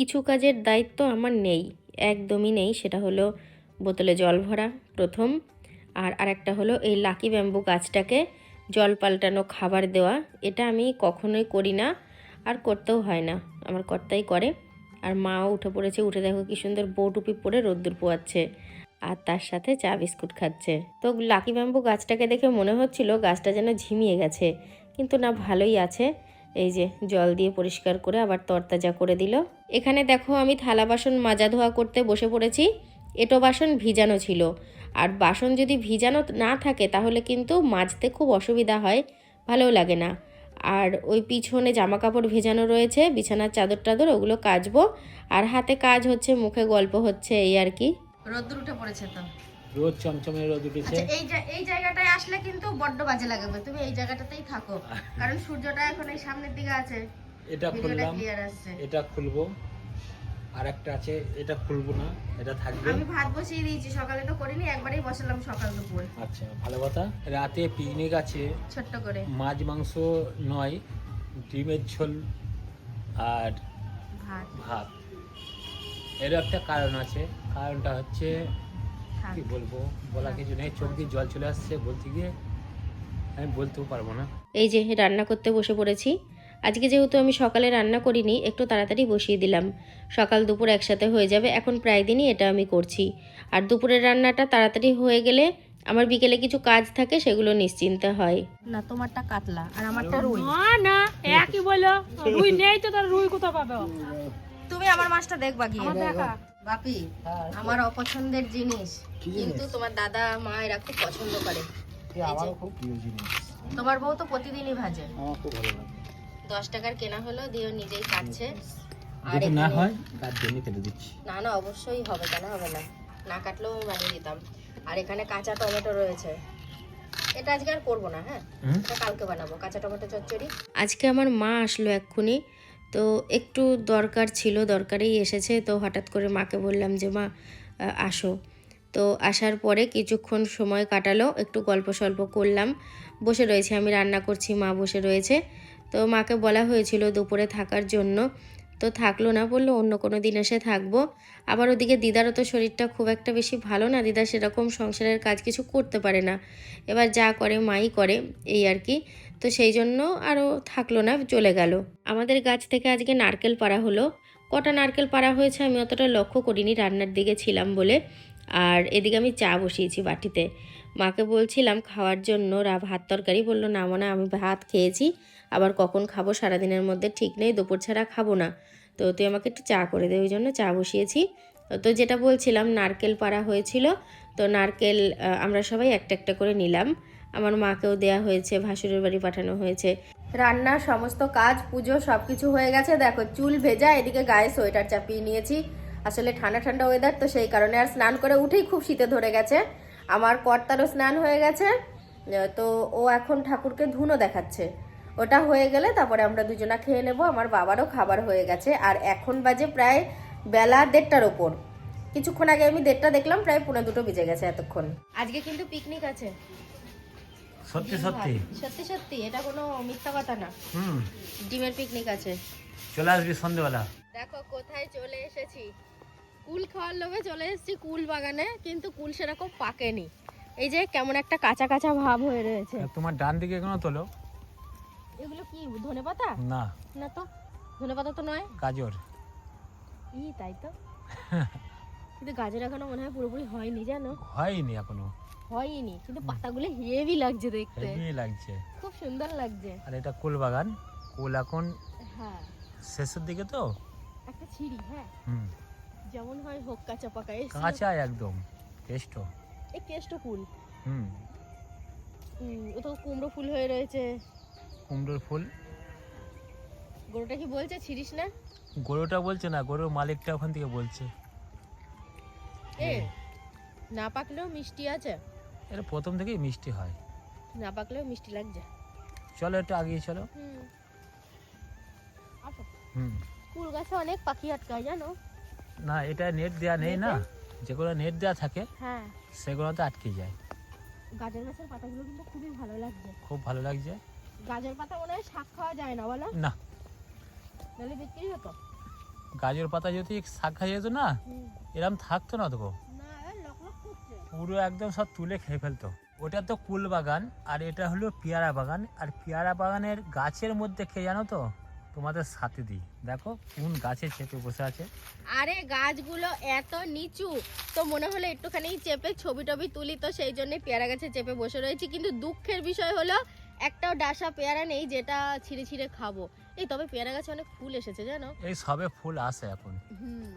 কিছু কাজের দায়িত্ব আমার নেই, একদমই নেই। সেটা হলো বোতলে জল ভরা প্রথম। আর আরেকটা হলো এই লাকি ব্যাম্বু গাছটাকে জল পাল্টানো খাবার দেওয়া। এটা আমি কখনোই করি না, আর করতেও হয় না। আমার কর্তাই করে। আর মাও উঠে পড়েছে, উঠে দেখো কি সুন্দর বউ টুপি পরে রোদ্দুর পোয়াচ্ছে। আর তার সাথে চা বিস্কুট খাচ্ছে। তো লাকি ব্যাম্বু গাছটাকে দেখে মনে হচ্ছিল গাছটা যেন ঝিমিয়ে গেছে। কিন্তু না, ভালোই আছে। এই যে জল দিয়ে পরিষ্কার করে আবার তরতাজা করে দিল। এখানে দেখো আমি থালা বাসন মাজা ধোয়া করতে বসে পড়েছি। এটো বাসন ভিজানো ছিল। আর বাসন যদি ভিজানো না থাকে তাহলে কিন্তু মাজতে খুব অসুবিধা হয়, ভালোও লাগে না। আর ওই পিছনে জামা কাপড় ভেজানো রয়েছে, বিছানার চাদর টাদর ওগুলো কাচবো। আর হাতে কাজ হচ্ছে, মুখে গল্প হচ্ছে, এই আর কি। রোদ্দুর উঠে পড়েছে তো। রোদ চমচমে রোদ উঠেছে। আচ্ছা এই এই জায়গাটায় আসলে কিন্তু বড্ড বাজে লাগবে। তুমি এই জায়গাটাতেই থাকো। কারণ সূর্যটা এখন এই সামনের দিকে আছে। এটা খুললাম। এটা খুলবো। আর একটা আছে এটা খুলবো না এটা থাকবে। আমি ভাত বসিয়ে দিয়েছি সকালে তো করিনি একবারেই বসালাম সকাল দুপুর। আচ্ছা ভালো কথা। রাতে পিকনিক আছে। ছোট্ট করে। মাছ মাংস নয় ডিমের ঝোল আর ভাত। ভাত। এর একটা কারণ আছে। কারণটা হচ্ছে। কি বলব? বলা কিছু নেই চোখ দিয়ে জল চলে আসছে বলতে গিয়ে আমি বলতেও পারব না। এই যে রান্না করতে বসে পড়েছি। আজকে যেহেতু আমি সকালে রান্না করিনি একটু তাড়াতাড়ি বসিয়ে দিলাম। সকাল দুপুর একসাথে হয়ে যাবে এখন প্রায় দিনই এটা আমি করছি। আর দুপুরের রান্নাটা তাড়াতাড়ি হয়ে গেলে আমার বিকেলে কিছু কাজ থাকে সেগুলো নিশ্চিন্তে হয়। না তোমারটা কাতলা আর আমারটা রুই। না না একই বলো। রুই নেই তো তার রুই কোথা পাবে? তুমি আমার মাছটা দেখবা গিয়ে। দেখা। বাপি আমার অপছন্দের জিনিস। কিন্তু তোমার দাদা মা এরা খুব পছন্দ করে। আমারও খুব প্রিয় জিনিস। তোমার বউ তো প্রতিদিনই ভাজে। আমার খুব ভালো লাগে। দশ টাকার কেনা হলো দিয়ে নিজেই কাটছে। আর না হয় তার জন্য কেটে দিচ্ছি। না না অবশ্যই হবে কেন হবে না? না কাটলেও আমি বানিয়ে দিতাম। আর এখানে কাঁচা টমেটো রয়েছে। এটা আজকে আর করব না হ্যাঁ? এটা কালকে বানাবো কাঁচা টমেটো চচ্চড়ি। আজকে আমার মা আসলো এক্ষুনি। তো একটু দরকার ছিল, দরকারেই এসেছে। তো হঠাৎ করে মাকে বললাম যে, মা আসো। তো আসার পরে কিছুক্ষণ সময় কাটালো, একটু গল্প সল্প করলাম। বসে রয়েছে, আমি রান্না করছি, মা বসে রয়েছে। তো মাকে বলা হয়েছিল দুপুরে থাকার জন্য। তো থাকল না, বলল অন্য কোনো দিন এসে থাকব। আবার ওদিকে দিদারও তো শরীরটা খুব একটা বেশি ভালো না। দিদা সেরকম সংসারের কাজ কিছু করতে পারে না। এবার যা করে, মাই করে, এই আর কি। তো সেই জন্য আরও থাকল না, চলে গেল। আমাদের গাছ থেকে আজকে নারকেল পাড়া হলো। কটা নারকেল পাড়া হয়েছে আমি অতটা লক্ষ্য করিনি, রান্নার দিকে ছিলাম বলে। আর এদিকে আমি চা বসিয়েছি বাটিতে। মাকে বলছিলাম খাওয়ার জন্য রা ভাত তরকারি বলল, না মনে আমি ভাত খেয়েছি। আবার কখন খাব সারাদিনের মধ্যে ঠিক নেই, দুপুর ছাড়া খাব না। তো তুই আমাকে একটু চা করে দে, ওই জন্য চা বসিয়েছি। তো যেটা বলছিলাম, নারকেল পাড়া হয়েছিল। তো নারকেল আমরা সবাই একটা একটা করে নিলাম। আমার মাকেও দেয়া হয়েছে, ভাসুরের বাড়ি পাঠানো হয়েছে। রান্না, সমস্ত কাজ, পুজো সব কিছু হয়ে গেছে। দেখো, চুল ভেজা, এদিকে গায়ে সোয়েটার চাপিয়ে নিয়েছি। আসলে ঠান্ডা ঠান্ডা ওয়েদার তো সেই কারণে আর স্নান করে উঠেই খুব শীতে ধরে গেছে। আমার কর্তারও স্নান হয়ে গেছে। তো ও এখন ঠাকুরকে ধুনো দেখাচ্ছে। ওটা হয়ে গেলে তারপরে আমরা দুজনা খেয়ে নেব। আমার বাবারও খাবার হয়ে গেছে। আর এখন বাজে প্রায় বেলা দেড়টার ওপর। কিছুক্ষণ আগে আমি দেড়টা দেখলাম, প্রায় পনেরো দুটো বেজে গেছে এতক্ষণ। আজকে কিন্তু পিকনিক আছে। সত্যি সত্যি? সত্যি সত্যি এটা কোনো মিথ্যা কথা না। হুম। ডিমের পিকনিক আছে। চলে আসবি সন্ধ্যেবেলা দেখো কোথায় চলে এসেছি। কুল খাওয়ার লোভে চলে এসেছি কুল বাগানে কিন্তু কুল সেরকম পাকেনি। এই যে কেমন একটা কাঁচা কাঁচা ভাব হয়ে রয়েছে। তোমার ডান দিকে কোনো তোলো? এগুলো কি ধনে পাতা? না। না তো ধনে পাতা তো নয়। গাজর। ই তাই তো। কিন্তু গাজর এখনও মনে হয় পুরোপুরি হয়নি জানো? হয়নি এখনও। হয়নি কিন্তু পাতাগুলো হেভি লাগছে দেখতে। হেভি লাগছে। খুব সুন্দর লাগছে। আর এটা কুল বাগান কুল এখন হ্যাঁ। শেষের দিকে তো? একটা ছিঁড়ি হ্যাঁ। হুম। যেমন হয় হোক কাঁচা পাকা কাঁচা একদম কেষ্ট। এই কেষ্ট ফুল। হুম। হুম, ও তো কুমড়ো ফুল হয়ে রয়েছে। কুমড়োর ফুল। গরুটা কি বলছে? ছিড়িস না? গরুটা বলছে না গরুর মালিকটা ওখান থেকে বলছে। এ না পাকলেও মিষ্টি আছে। এটা প্রথম থেকেই মিষ্টি হয়। না পাকলেও মিষ্টি লাগছে। চলো একটু আগিয়ে চলো। হুম। হুম। কুল গাছে অনেক পাখি আটকায় জানো? না এটা নেট দেওয়া নেই না? যেগুলো নেট দেওয়া থাকে হ্যাঁ। সেগুলোতে আটকে যায়। গাজর গাছের পাতাগুলো কিন্তু খুবই ভালো লাগছে। খুব ভালো লাগছে। গাজর পাতা মনে হয় শাক খাওয়া যায় না বলো? না। নাহলে বিক্রি হতো? গাজর পাতা যদি শাক খাইয়ে যেত না এরম থাকতো না তো পুরো একদম সব তুলে খেয়ে ফেলতো। ওটা তো কুল বাগান আর এটা হলো পেয়ারা বাগান। আর পেয়ারা বাগানের গাছের মধ্যে খেয়ে জানো তো তোমাদের সাথে দিই। দেখো কোন গাছে চেপে বসে আছে। আরে গাছগুলো এত নিচু তো মনে হলো একটুখানি চেপে ছবি টবি তুলি তো সেই জন্য পেয়ারা গাছে চেপে বসে রয়েছি। কিন্তু দুঃখের বিষয় হলো একটাও ডাসা পেয়ারা নেই যেটা ছিঁড়ে ছিঁড়ে খাব। এই তবে পেয়ারা গাছে অনেক ফুল এসেছে জানো? এই সবে ফুল আসে এখন।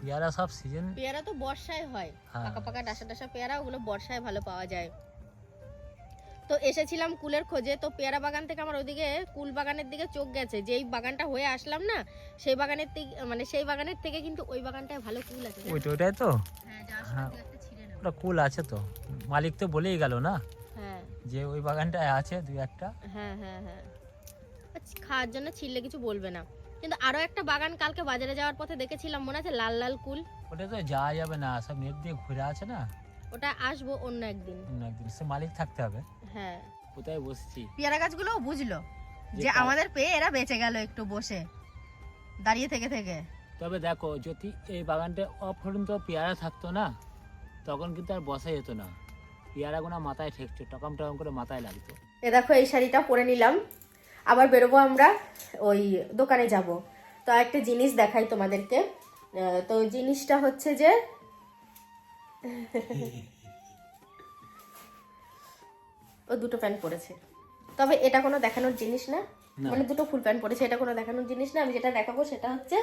পেয়ারা সব সিজন পেয়ারা তো বর্ষায় হয়। হ্যাঁ। পাকা পাকা ডাসা ডাসা পেয়ারা ওগুলো বর্ষায় ভালো পাওয়া যায়। তো এসেছিলাম কুলের খোঁজে তো পেয়ারা বাগান থেকে আমার ওদিকে কুল বাগানের দিকে চোখ গেছে। যেই বাগানটা হয়ে আসলাম না সেই বাগানের মানে সেই বাগানের থেকে কিন্তু ওই বাগানটায় ভালো কুল আছে? ওইটা ওইটাই তো? হ্যাঁ হ্যাঁ। ওটা কুল আছে তো? মালিক তো বলেই গেল না? হ্যাঁ। যে ওই বাগানটায় আছে দুই একটা। হ্যাঁ হ্যাঁ হ্যাঁ। খাওয়ার জন্য ছিললে কিছু বলবে না। কিন্তু আরও একটা বাগান কালকে বাজারে যাওয়ার পথে দেখেছিলাম মনে আছে লাল লাল কুল? ওটা তো যাওয়া যাবে না সব নেট দিয়ে ঘুরে আছে না? ওটা আসব অন্য একদিন। অন্য একদিন সে মালিক থাকতে হবে। হ্যাঁ। কোথায় বসছি? পেয়ারা গাছগুলো বুঝলো যে আমাদের পেয়ে এরা বেঁচে গেল একটু বসে দাঁড়িয়ে থেকে থেকে। তবে দেখো যদি এই বাগানটা অফরন্ত পেয়ারা থাকতো না তখন কিন্তু আর বসা যেত না। পেয়ারাগুলো মাথায় ঠেকতো টকাম টকাম করে মাথায় লাগতো। এ দেখো এই শাড়িটা পরে নিলাম। আবার বেরোবো আমরা ওই দোকানে যাব। তো একটা জিনিস দেখাই তোমাদেরকে। তো জিনিসটা হচ্ছে যে ও দুটো প্যান্ট পরেছে। তবে এটা কোনো দেখানোর জিনিস না। না। মানে দুটো ফুল প্যান্ট পরেছে এটা কোনো দেখানোর জিনিস না। আমি যেটা দেখাবো সেটা হচ্ছে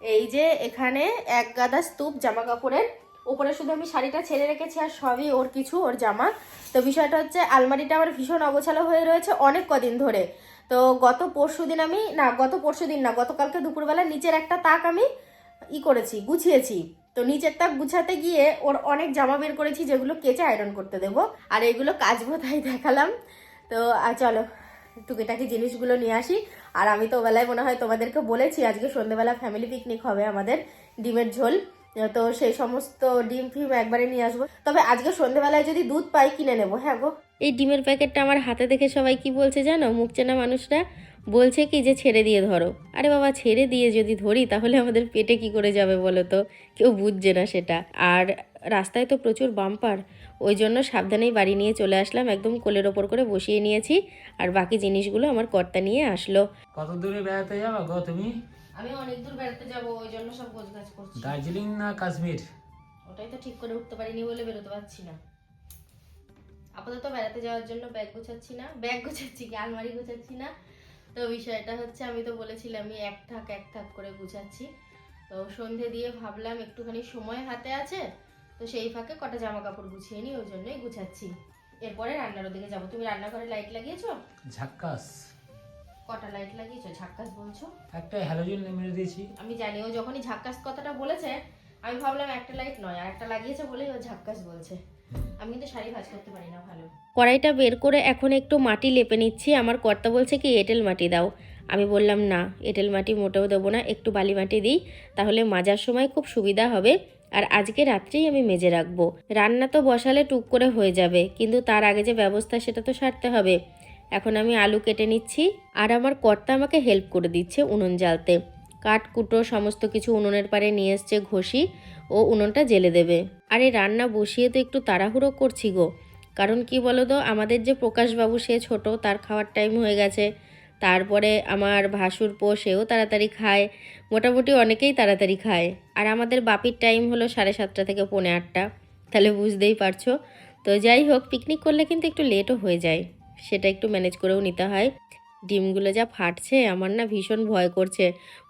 এই যে এখানে এক গাদা স্তূপ জামা কাপড়ের উপরে শুধু আমি শাড়িটা ছেড়ে রেখেছি আর সবই ওর কিছু, ওর জামা। তো বিষয়টা হচ্ছে আলমারিটা আমার ভীষণ অগোছালো হয়ে রয়েছে অনেক কদিন ধরে। তো গত পরশু দিন আমি, না, গত পরশু দিন না, গতকালকে দুপুরবেলা নিচের একটা তাক আমি ই করেছি, গুছিয়েছি। তো নিচের তাক গুছাতে গিয়ে ওর অনেক জামা বের করেছি যেগুলো কেচে আয়রন করতে দেবো। আর এগুলো কাচবো তাই দেখালাম। তো আর চলো, টুকিটাকি জিনিসগুলো নিয়ে আসি। আর আমি তো বেলায় মনে হয় তোমাদেরকে বলেছি, আজকে সন্ধ্যেবেলা ফ্যামিলি পিকনিক হবে আমাদের, ডিমের ঝোল। তো সেই সমস্ত ডিম ফিম একবারে নিয়ে আসব। তবে আজকে সন্ধ্যেবেলায় যদি দুধ পাই কিনে নেব হ্যাঁ গো? এই ডিমের প্যাকেটটা আমার হাতে দেখে সবাই কি বলছে জানো? মুখ চেনা মানুষরা বলছে কি যে ছেড়ে দিয়ে ধরো। আরে বাবা ছেড়ে দিয়ে যদি ধরি তাহলে আমাদের পেটে কি করে যাবে বলো তো? কেউ বুঝছে না সেটা। আর রাস্তায় তো প্রচুর বাম্পার ওই জন্য সাবধানেই বাড়ি নিয়ে চলে আসলাম। একদম কোলের ওপর করে বসিয়ে নিয়েছি। আর বাকি জিনিসগুলো আমার কর্তা নিয়ে আসলো। কত দূরে বেড়াতে যাব গো তুমি? আমি অনেক দূর বেড়াতে যাব ওই জন্য সব গোছগাছ করছি। দার্জিলিং না কাশ্মীর? ওটাই তো ঠিক করে উঠতে পারিনি বলে বেরোতে পারছি না। আপাতত বেড়াতে যাওয়ার জন্য ব্যাগ গোছাচ্ছি না ব্যাগ গোছাচ্ছি কি আলমারি গোছাচ্ছি না। তো বিষয়টা হচ্ছে আমি তো বলেছিলাম আমি এক থাক এক থাক করে গুছাচ্ছি। তো সন্ধে দিয়ে ভাবলাম একটুখানি সময় হাতে আছে তো সেই ফাঁকে কটা জামা কাপড় গুছিয়ে নিই ওই জন্যই গুছাচ্ছি। এরপরে রান্নার ওদিকে যাব। তুমি রান্নাঘরে লাইট লাগিয়েছো? ঝাক্কাস। কটা লাইট লাগিয়েছো? ঝাক্কাস বলছো? একটা হ্যালোজেন মেরে দিয়েছি। আমি জানি ও যখনই ঝাক্কাস কথাটা বলেছে আমি ভাবলাম একটা লাইট নয় আর একটা লাগিয়েছে বলেই ও ঝাক্কাস বলছে। আমি কিন্তু শাড়ি ভাজ করতে পারি না ভালো। কড়াইটা বের করে এখন একটু মাটি লেপে নিচ্ছি। আমার কর্তা বলছে কি এঁটেল মাটি দাও। আমি বললাম না এঁটেল মাটি মোটেও দেবো না একটু বালি মাটি দিই তাহলে মাজার সময় খুব সুবিধা হবে। আর আজকে রাত্রেই আমি মেজে রাখব। রান্না তো বসালে টুক করে হয়ে যাবে কিন্তু তার আগে যে ব্যবস্থা সেটা তো সারতে হবে। এখন আমি আলু কেটে নিচ্ছি আর আমার কর্তা আমাকে হেল্প করে দিচ্ছে উনুন জ্বালতে। কাঠ, কুটো, সমস্ত কিছু উনুনের পাড়ে নিয়ে এসছে ঘষি। ও উনুনটা জেলে দেবে। আরে রান্না বসিয়ে তো একটু তাড়াহুড়ো করছি গো। কারণ কি বলো তো আমাদের যে প্রকাশবাবু, সে ছোট, তার খাওয়ার টাইম হয়ে গেছে। তারপরে আমার ভাসুর পো সেও তাড়াতাড়ি খায়। মোটামুটি অনেকেই তাড়াতাড়ি খায়। আর আমাদের বাপির টাইম হলো সাড়ে সাতটা থেকে পৌনে আটটা। তাহলে বুঝতেই পারছ। তো যাই হোক পিকনিক করলে কিন্তু একটু লেটও হয়ে যায়। সেটা একটু ম্যানেজ করেও নিতে হয়। ডিমগুলো যা ফাটছে, আমার না ভীষণ ভয় করছে।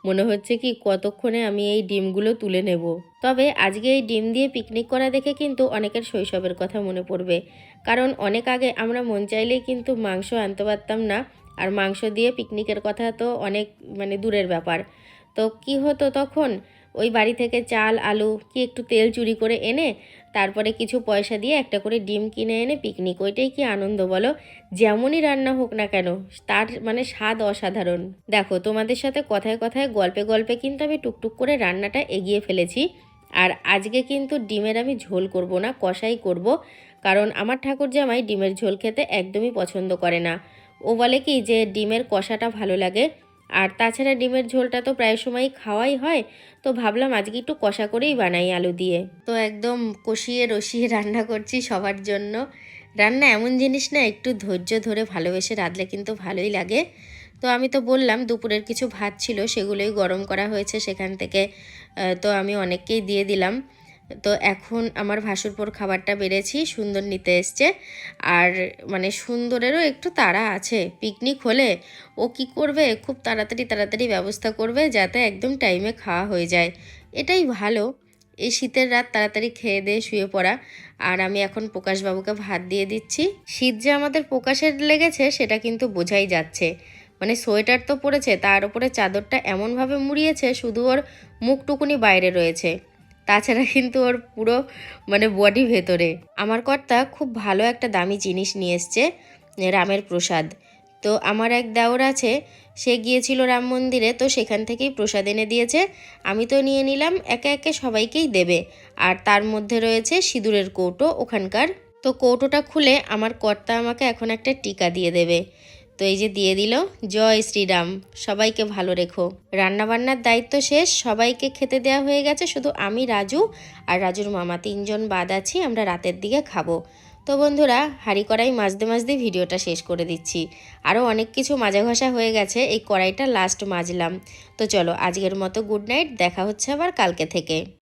মনে হচ্ছে কি কতক্ষণে আমি এই ডিমগুলো তুলে নেব। তবে আজকে এই ডিম দিয়ে পিকনিক করা দেখে কিন্তু অনেকের শৈশবের কথা মনে পড়বে। কারণ অনেক আগে আমরা মন চাইলেই কিন্তু মাংস আনতে পারতাম না। আর মাংস দিয়ে পিকনিকের কথা তো অনেক মানে দূরের ব্যাপার। তো কি হতো তখন? ওই বাড়ি থেকে চাল, আলু কি একটু তেল চুরি করে এনে তারপরে কিছু পয়সা দিয়ে একটা করে ডিম কিনে এনে পিকনিক ওইটাই কি আনন্দ বলো? যেমনই রান্না হোক না কেন, তার মানে স্বাদ অসাধারণ। দেখো, তোমাদের সাথে কথায় কথায়, গল্পে গল্পে কিন্তু আমি টুকটুক করে রান্নাটা এগিয়ে ফেলেছি। আর আজকে কিন্তু ডিমের আমি ঝোল করব না, কষাই করব। কারণ আমার ঠাকুর জামাই ডিমের ঝোল খেতে একদমই পছন্দ করে না। ও বলে কি যে, ডিমের কষাটা ভালো লাগে। আর তাছাড়া ডিমের ঝোলটা তো প্রায় সময়ই খাওয়াই হয়, তো ভাবলাম আজকে একটু কষা করেই বানাই আলু দিয়ে। তো একদম কষিয়ে রসিয়ে রান্না করছি সবার জন্য। রান্না এমন জিনিস না, একটু ধৈর্য ধরে ভালোবেসে রাঁধলে কিন্তু ভালোই লাগে। তো আমি তো বললাম দুপুরের কিছু ভাত ছিল, সেগুলোই গরম করা হয়েছে সেখান থেকে তো আমি অনেককেই দিয়ে দিলাম। তো এখন আমার ভাসুরপোর খাবারটা বেড়েছি, সুন্দর নিতে এসছে। আর মানে সুন্দরেরও একটু তাড়া আছে। পিকনিক হলে ও কি করবে? খুব তাড়াতাড়ি তাড়াতাড়ি ব্যবস্থা করবে যাতে একদম টাইমে খাওয়া হয়ে যায়। এটাই ভালো। এই শীতের রাত তাড়াতাড়ি খেয়ে দিয়ে শুয়ে পড়া। আর আমি এখন প্রকাশবাবুকে ভাত দিয়ে দিচ্ছি। শীত যে আমাদের প্রকাশের লেগেছে সেটা কিন্তু বোঝাই যাচ্ছে। মানে সোয়েটার তো পরেছে, তার উপরে চাদরটা এমনভাবে মুড়িয়েছে, শুধু ওর মুখটুকুনি বাইরে রয়েছে। তাছাড়া কিন্তু ওর পুরো মানে বডি ভেতরে। আমার কর্তা খুব ভালো একটা দামি জিনিস নিয়ে এসছে, রামের প্রসাদ। তো আমার এক দেওর আছে, সে গিয়েছিল রাম মন্দিরে, তো সেখান থেকেই প্রসাদ এনে দিয়েছে। আমি তো নিয়ে নিলাম, একে একে সবাইকেই দেবে। আর তার মধ্যে রয়েছে সিঁদুরের কৌটো ওখানকার। তো কৌটোটা খুলে আমার কর্তা আমাকে এখন একটা টিকা দিয়ে দেবে। তো এই যে দিয়ে দিল। জয় শ্রীরাম, সবাইকে ভালো রেখো। রান্নাবান্নার দায়িত্ব শেষ, সবাইকে খেতে দেওয়া হয়ে গেছে, শুধু আমি, রাজু আর রাজুর মামা তিনজন বাদ আছি, আমরা রাতের দিকে খাব। তো বন্ধুরা, হাঁড়ি কড়াই মাজতে মাজতে ভিডিওটা শেষ করে দিচ্ছি। আরও অনেক কিছু মাজা ঘষা হয়ে গেছে, এই কড়াইটা লাস্ট মাজলাম। তো চলো, আজকের মতো গুড নাইট দেখা হচ্ছে আবার কালকে থেকে।